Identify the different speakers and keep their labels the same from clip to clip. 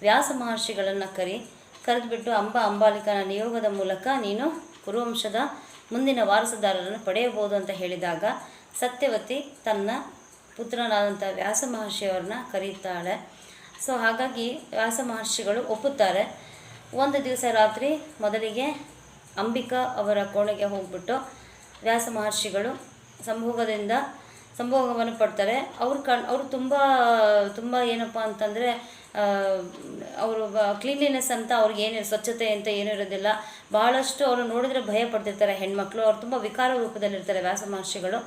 Speaker 1: ವ್ಯಾಸ ಮಹರ್ಷಿಗಳನ್ನು ಕರಿ, ಕರೆದುಬಿಟ್ಟು ಅಂಬ ಅಂಬಾಲಿಕನ ನಿಯೋಗದ ಮೂಲಕ ನೀನು ಕುರುವಂಶದ ಮುಂದಿನ ವಾರಸುದಾರರನ್ನು ಪಡೆಯಬಹುದು ಅಂತ ಹೇಳಿದಾಗ ಸತ್ಯವತಿ ತನ್ನ ಪುತ್ರನಾದಂಥ ವ್ಯಾಸ ಮಹರ್ಷಿಯವ್ರನ್ನ ಕರೀತಾಳೆ. ಸೊ ಹಾಗಾಗಿ ವ್ಯಾಸ ಮಹರ್ಷಿಗಳು ಒಪ್ಪುತ್ತಾರೆ. ಒಂದು ದಿವಸ ರಾತ್ರಿ ಮೊದಲಿಗೆ ಅಂಬಿಕಾ ಅವರ ಕೋಣೆಗೆ ಹೋಗ್ಬಿಟ್ಟು ವ್ಯಾಸ ಮಹರ್ಷಿಗಳು ಸಂಭೋಗದಿಂದ ಸಂಭೋಗವನ್ನು ಪಡ್ತಾರೆ. ಅವ್ರು ಕಣ್, ಅವರು ತುಂಬ ತುಂಬ ಏನಪ್ಪ ಅಂತಂದರೆ ಅವರು ಕ್ಲೀನ್ಲಿನೆಸ್ ಅಂತ ಅವ್ರಿಗೆ ಏನು ಸ್ವಚ್ಛತೆ ಅಂತ ಏನೂ ಇರೋದಿಲ್ಲ. ಭಾಳಷ್ಟು ಅವರು ನೋಡಿದ್ರೆ ಭಯ ಪಡ್ತಿರ್ತಾರೆ ಹೆಣ್ಮಕ್ಳು. ಅವ್ರು ತುಂಬ ವಿಕಾರ ರೂಪದಲ್ಲಿರ್ತಾರೆ ವ್ಯಾಸ ಮಹರ್ಷಿಗಳು.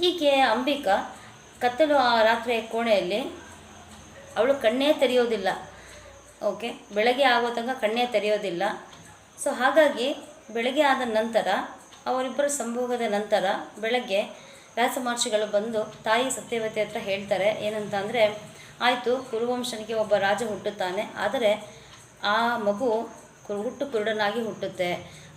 Speaker 1: ಹೀಗೆ ಅಂಬಿಕಾ ಕತ್ತಲು ಆ ರಾತ್ರಿಯ ಕೋಣೆಯಲ್ಲಿ, ಅವಳು ಕಣ್ಣೇ ತೆರೆಯೋದಿಲ್ಲ. ಓಕೆ? ಬೆಳಗ್ಗೆ ಆಗೋ ತನಕ ಕಣ್ಣೇ ತೆರೆಯೋದಿಲ್ಲ. ಸೊ ಹಾಗಾಗಿ ಬೆಳಗ್ಗೆ ಆದ ನಂತರ, ಅವರಿಬ್ಬರ ಸಂಭೋಗದ ನಂತರ ಬೆಳಗ್ಗೆ ವ್ಯಾಸ ಮಹರ್ಷಿಗಳು ಬಂದು ತಾಯಿ ಸತ್ಯವತಿ ಹತ್ರ ಹೇಳ್ತಾರೆ ಏನಂತ ಅಂದರೆ ಆಯಿತು, ಕುರುವಂಶನಿಗೆ ಒಬ್ಬ ರಾಜ ಹುಟ್ಟುತ್ತಾನೆ, ಆದರೆ ಆ ಮಗು ಹುಟ್ಟು ಕುರುಡನಾಗಿ ಹುಟ್ಟುತ್ತೆ,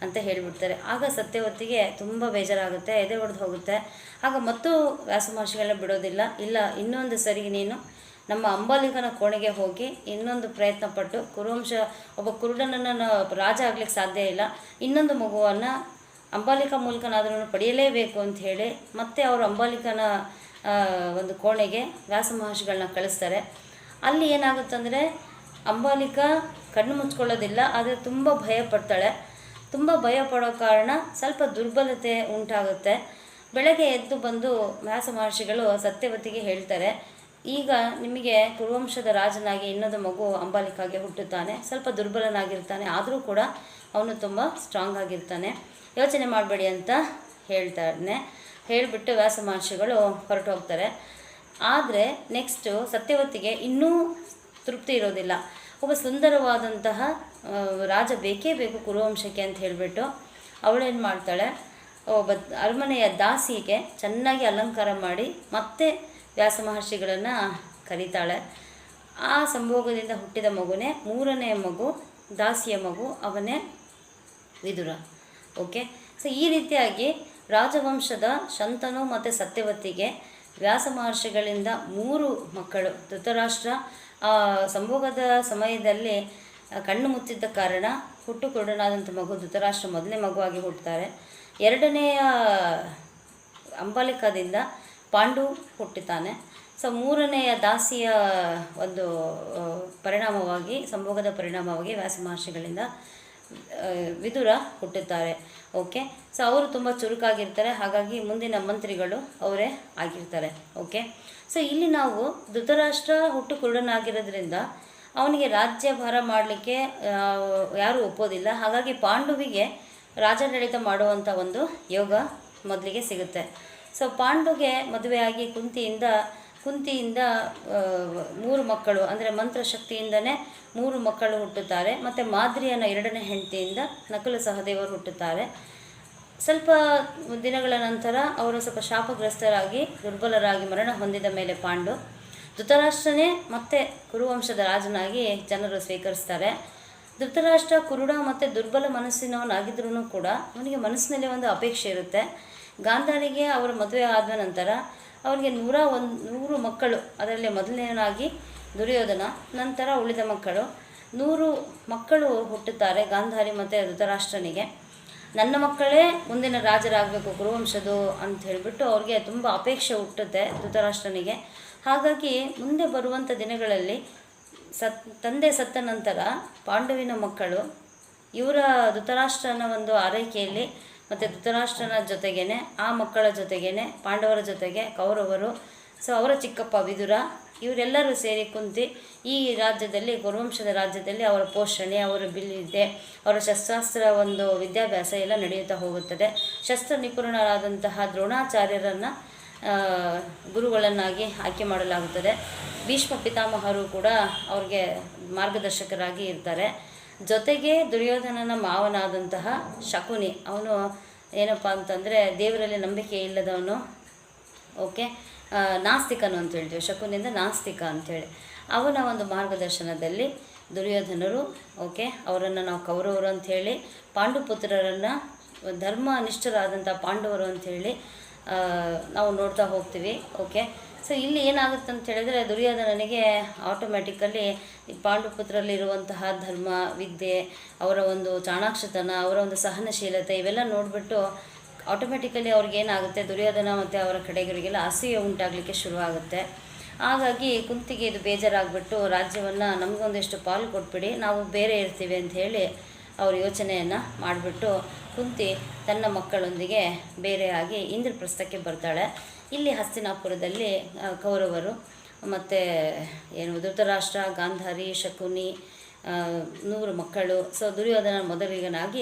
Speaker 1: ಅಂತ ಹೇಳಿಬಿಡ್ತಾರೆ. ಆಗ ಸತ್ಯವತಿಗೆ ತುಂಬ ಬೇಜಾರಾಗುತ್ತೆ ಎದೆ ಹೊಡೆದು ಹೋಗುತ್ತೆ. ಆಗ ಮತ್ತು ವ್ಯಾಸ ಮಹರ್ಷಿಗಳನ್ನ ಬಿಡೋದಿಲ್ಲ, ಇಲ್ಲ, ಇನ್ನೊಂದು ಸರಿ ನೀನು ನಮ್ಮ ಅಂಬಾಲಿಕನ ಕೋಣೆಗೆ ಹೋಗಿ ಇನ್ನೊಂದು ಪ್ರಯತ್ನ ಪಟ್ಟು ಕುರುವಂಶ, ಒಬ್ಬ ಕುರುಡನನ್ನು ರಾಜ ಆಗ್ಲಿಕ್ಕೆ ಸಾಧ್ಯ ಇಲ್ಲ, ಇನ್ನೊಂದು ಮಗುವನ್ನು ಅಂಬಾಲಿಕಾ ಮೂಲಕನಾದ್ರೂ ಪಡೆಯಲೇಬೇಕು ಅಂತ ಹೇಳಿ ಮತ್ತೆ ಅವರು ಅಂಬಾಲಿಕನ ಒಂದು ಕೋಣೆಗೆ ವ್ಯಾಸ ಮಹರ್ಷಿಗಳನ್ನ ಕಳಿಸ್ತಾರೆ. ಅಲ್ಲಿ ಏನಾಗುತ್ತಂದರೆ ಅಂಬಾಲಿಕಾ ಕಣ್ಣು ಮುಚ್ಕೊಳ್ಳೋದಿಲ್ಲ, ಆದರೆ ತುಂಬ ಭಯ ಪಡ್ತಾಳೆ. ತುಂಬ ಭಯ ಪಡೋ ಕಾರಣ ಸ್ವಲ್ಪ ದುರ್ಬಲತೆ ಉಂಟಾಗುತ್ತೆ. ಬೆಳಗ್ಗೆ ಎದ್ದು ಬಂದು ವ್ಯಾಸ ಮಹರ್ಷಿಗಳು ಸತ್ಯವತಿಗೆ ಹೇಳ್ತಾರೆ, ಈಗ ನಿಮಗೆ ಕುರುವಂಶದ ರಾಜನಾಗಿ ಇನ್ನೊಂದು ಮಗು ಅಂಬಾಲಿಕಾಗೆ ಹುಟ್ಟುತ್ತಾನೆ. ಸ್ವಲ್ಪ ದುರ್ಬಲನಾಗಿರ್ತಾನೆ, ಆದರೂ ಕೂಡ ಅವನು ತುಂಬ ಸ್ಟ್ರಾಂಗ್ ಆಗಿರ್ತಾನೆ. ಯೋಚನೆ ಮಾಡಬೇಡಿ ಅಂತ ಹೇಳ್ತಾನೆ ಹೇಳಿಬಿಟ್ಟು ವ್ಯಾಸ ಮಹರ್ಷಿಗಳು ಹೊರಟು ಹೋಗ್ತಾರೆ. ಆದರೆ ನೆಕ್ಸ್ಟು ಸತ್ಯವತಿಗೆ ಇನ್ನೂ ತೃಪ್ತಿ ಇರೋದಿಲ್ಲ. ಒಬ್ಬ ಸುಂದರವಾದಂತಹ ರಾಜ ಬೇಕೇ ಬೇಕು ಕುರುವಂಶಕ್ಕೆ ಅಂತ ಹೇಳಿಬಿಟ್ಟು ಅವಳೇನು ಮಾಡ್ತಾಳೆ? ಒಬ್ಬ ಅರಮನೆಯ ದಾಸಿಗೆ ಚೆನ್ನಾಗಿ ಅಲಂಕಾರ ಮಾಡಿ ಮತ್ತೆ ವ್ಯಾಸ ಮಹರ್ಷಿಗಳನ್ನು ಕರೀತಾಳೆ. ಆ ಸಂಭೋಗದಿಂದ ಹುಟ್ಟಿದ ಮಗುನೇ ಮೂರನೇ ಮಗು, ದಾಸಿಯ ಮಗು, ಅವನೇ ವಿದುರ. ಓಕೆ ಸೊ ಈ ರೀತಿಯಾಗಿ ರಾಜವಂಶದ ಶಂತನು ಮತ್ತು ಸತ್ಯವತಿಗೆ ವ್ಯಾಸ ಮಹರ್ಷಿಗಳಿಂದ ಮೂರು ಮಕ್ಕಳು, ಧೃತರಾಷ್ಟ್ರ. ಸಂಭೋಗದ ಸಮಯದಲ್ಲಿ ಕಣ್ಣು ಮುಚ್ಚಿದ್ದ ಕಾರಣ ಹುಟ್ಟು ಕೊಡನಾದಂಥ ಮಗು ಧೃತರಾಷ್ಟ್ರ ಮೊದಲನೇ ಮಗುವಾಗಿ ಹುಟ್ಟುತ್ತಾರೆ. ಎರಡನೆಯ ಅಂಬಾಲಿಕದಿಂದ ಪಾಂಡು ಹುಟ್ಟುತ್ತಾನೆ ಸೊ ಮೂರನೆಯ ದಾಸಿಯ ಒಂದು ಪರಿಣಾಮವಾಗಿ, ಸಂಭೋಗದ ಪರಿಣಾಮವಾಗಿ ವ್ಯಾಸ ಮಹರ್ಷಿಗಳಿಂದ ವಿದುರ ಹುಟ್ಟುತ್ತಾರೆ. ಓಕೆ ಸೊ ಅವರು ತುಂಬ ಚುರುಕಾಗಿರ್ತಾರೆ. ಹಾಗಾಗಿ ಮುಂದಿನ ಮಂತ್ರಿಗಳು ಅವರೇ ಆಗಿರ್ತಾರೆ. ಓಕೆ ಸೊ ಇಲ್ಲಿ ನಾವು ಧೃತರಾಷ್ಟ್ರ ಹುಟ್ಟು ಕುರುಡನಾಗಿರೋದ್ರಿಂದ ಅವನಿಗೆ ರಾಜ್ಯಭಾರ ಮಾಡಲಿಕ್ಕೆ ಯಾರೂ ಒಪ್ಪೋದಿಲ್ಲ. ಹಾಗಾಗಿ ಪಾಂಡುವಿಗೆ ರಾಜಾಡಳಿತ ಮಾಡುವಂಥ ಒಂದು ಯೋಗ ಮೊದಲಿಗೆ ಸಿಗುತ್ತೆ. ಸೊ ಪಾಂಡುಗೆ ಮದುವೆಯಾಗಿ ಕುಂತಿಯಿಂದ ಕುಂತಿಯಿಂದ ಮೂರು ಮಕ್ಕಳು, ಅಂದರೆ ಮಂತ್ರಶಕ್ತಿಯಿಂದನೇ ಮೂರು ಮಕ್ಕಳು ಹುಟ್ಟುತ್ತಾರೆ, ಮತ್ತು ಮಾದ್ರಿಯನ ಎರಡನೇ ಹೆಂಡತಿಯಿಂದ ನಕುಲ ಸಹದೇವರು ಹುಟ್ಟುತ್ತಾರೆ. ಸ್ವಲ್ಪ ದಿನಗಳ ನಂತರ ಅವರು ಸ್ವಲ್ಪ ಶಾಪಗ್ರಸ್ತರಾಗಿ, ದುರ್ಬಲರಾಗಿ ಮರಣ ಹೊಂದಿದ ಮೇಲೆ ಪಾಂಡು, ಧೃತರಾಷ್ಟ್ರನೇ ಮತ್ತೆ ಕುರುವಂಶದ ರಾಜನಾಗಿ ಜನರು ಸ್ವೀಕರಿಸ್ತಾರೆ. ಧೃತರಾಷ್ಟ್ರ, ಕುರುಡ ಮತ್ತು ದುರ್ಬಲ ಮನಸ್ಸಿನವನಾಗಿದ್ರೂ ಕೂಡ ಅವನಿಗೆ ಮನಸ್ಸಿನಲ್ಲಿ ಒಂದು ಅಪೇಕ್ಷೆ ಇರುತ್ತೆ. ಗಾಂಧಾರಿಗೆ ಅವರ ಮದುವೆ ಆದ ನಂತರ ಅವರಿಗೆ ನೂರ ಒಂದು, ನೂರು ಮಕ್ಕಳು, ಅದರಲ್ಲಿ ಮೊದಲನೇನಾಗಿ ದುರ್ಯೋಧನ, ನಂತರ ಉಳಿದ ಮಕ್ಕಳು. ನೂರು ಮಕ್ಕಳು ಹುಟ್ಟುತ್ತಾರೆ ಗಾಂಧಾರಿ ಮತ್ತು ಧೃತರಾಷ್ಟ್ರನಿಗೆ. ನನ್ನ ಮಕ್ಕಳೇ ಮುಂದಿನ ರಾಜರಾಗಬೇಕು ಗುರುವಂಶದು ಅಂತ ಹೇಳಿಬಿಟ್ಟು ಅವ್ರಿಗೆ ತುಂಬ ಅಪೇಕ್ಷೆ ಹುಟ್ಟುತ್ತೆ ಧೃತರಾಷ್ಟ್ರನಿಗೆ. ಹಾಗಾಗಿ ಮುಂದೆ ಬರುವಂಥ ದಿನಗಳಲ್ಲಿ ಸತ್, ತಂದೆ ಸತ್ತ ನಂತರ ಪಾಂಡವಿನ ಮಕ್ಕಳು, ಇವರ ಧೃತರಾಷ್ಟ್ರನ ಒಂದು ಆರೈಕೆಯಲ್ಲಿ ಮತ್ತು ಧೃತರಾಷ್ಟ್ರನ ಜೊತೆಗೇನೆ, ಆ ಮಕ್ಕಳ ಜೊತೆಗೇನೆ, ಪಾಂಡವರ ಜೊತೆಗೆ, ಕೌರವರು ಸೊ ಅವರ ಚಿಕ್ಕಪ್ಪ ವಿದುರ, ಇವರೆಲ್ಲರೂ ಸೇರಿ ಕುಂತು ಈ ರಾಜ್ಯದಲ್ಲಿ, ಗುರುವಂಶದ ರಾಜ್ಯದಲ್ಲಿ ಅವರ ಪೋಷಣೆ, ಅವರ ಬಿಲ್ಲಿದೆ. ಅವರ ಶಸ್ತ್ರಾಸ್ತ್ರ ಒಂದು ವಿದ್ಯಾಭ್ಯಾಸ ಎಲ್ಲ ನಡೆಯುತ್ತಾ ಹೋಗುತ್ತದೆ. ಶಸ್ತ್ರ ನಿಪುಣರಾದಂತಹ ದ್ರೋಣಾಚಾರ್ಯರನ್ನು ಗುರುಗಳನ್ನಾಗಿ ಆಯ್ಕೆ ಮಾಡಲಾಗುತ್ತದೆ. ಭೀಷ್ಮ ಪಿತಾಮಹರು ಕೂಡ ಅವ್ರಿಗೆ ಮಾರ್ಗದರ್ಶಕರಾಗಿ ಇರ್ತಾರೆ. ಜೊತೆಗೆ ದುರ್ಯೋಧನನ ಮಾವನಾದಂತಹ ಶಕುನಿ, ಅವನು ಏನಪ್ಪ ಅಂತಂದರೆ ದೇವರಲ್ಲಿ ನಂಬಿಕೆ ಇಲ್ಲದವನು ಓಕೆ ನಾಸ್ತಿಕನು ಅಂತ ಹೇಳ್ತೀವಿ, ಶಕುನಿಂದ ನಾಸ್ತಿಕ ಅಂಥೇಳಿ ಅವನ ಒಂದು ಮಾರ್ಗದರ್ಶನದಲ್ಲಿ ದುರ್ಯೋಧನರು ಓಕೆ ಅವರನ್ನು ನಾವು ಕೌರವರು ಅಂಥೇಳಿ ಪಾಂಡುಪುತ್ರರನ್ನು ಧರ್ಮನಿಷ್ಠರಾದಂಥ ಪಾಂಡವರು ಅಂಥೇಳಿ ನಾವು ನೋಡ್ತಾ ಹೋಗ್ತೀವಿ ಓಕೆ ಸೊ ಇಲ್ಲಿ ಏನಾಗುತ್ತೆ ಅಂತ ಹೇಳಿದ್ರೆ ದುರ್ಯೋಧನನಿಗೆ ಆಟೋಮ್ಯಾಟಿಕಲಿ ಈ ಪಾಂಡುಪುತ್ರಲ್ಲಿರುವಂತಹ ಧರ್ಮ, ವಿದ್ಯೆ, ಅವರ ಒಂದು ಚಾಣಾಕ್ಷತನ, ಅವರ ಒಂದು ಸಹನಶೀಲತೆ ಇವೆಲ್ಲ ನೋಡಿಬಿಟ್ಟು ಆಟೋಮೆಟಿಕಲಿ ಅವ್ರಿಗೇನಾಗುತ್ತೆ ದುರ್ಯೋಧನ ಮತ್ತು ಅವರ ಕಡೆಗರಿಗೆಲ್ಲ ಅಸೂಯೆ ಉಂಟಾಗಲಿಕ್ಕೆ ಶುರುವಾಗುತ್ತೆ. ಹಾಗಾಗಿ ಕುಂತಿಗೆ ಇದು ಬೇಜಾರಾಗ್ಬಿಟ್ಟು ರಾಜ್ಯವನ್ನು ನಮಗೊಂದಿಷ್ಟು ಪಾಲು ಕೊಟ್ಬಿಡಿ, ನಾವು ಬೇರೆ ಇರ್ತೀವಿ ಅಂತ ಹೇಳಿ ಅವ್ರ ಯೋಚನೆಯನ್ನು ಮಾಡಿಬಿಟ್ಟು ಕುಂತಿ ತನ್ನ ಮಕ್ಕಳೊಂದಿಗೆ ಬೇರೆಯಾಗಿ ಇಂದ್ರಪ್ರಸ್ಥಕ್ಕೆ ಬರ್ತಾಳೆ. ಇಲ್ಲಿ ಹಸ್ತಿನಾಪುರದಲ್ಲಿ ಕೌರವರು ಮತ್ತು ಏನು ಧೃತರಾಷ್ಟ್ರ ಗಾಂಧಾರಿ ಶಕುನಿ ನೂರು ಮಕ್ಕಳು. ಸೊ ದುರ್ಯೋಧನ ಮೊದಲಿಗನಾಗಿ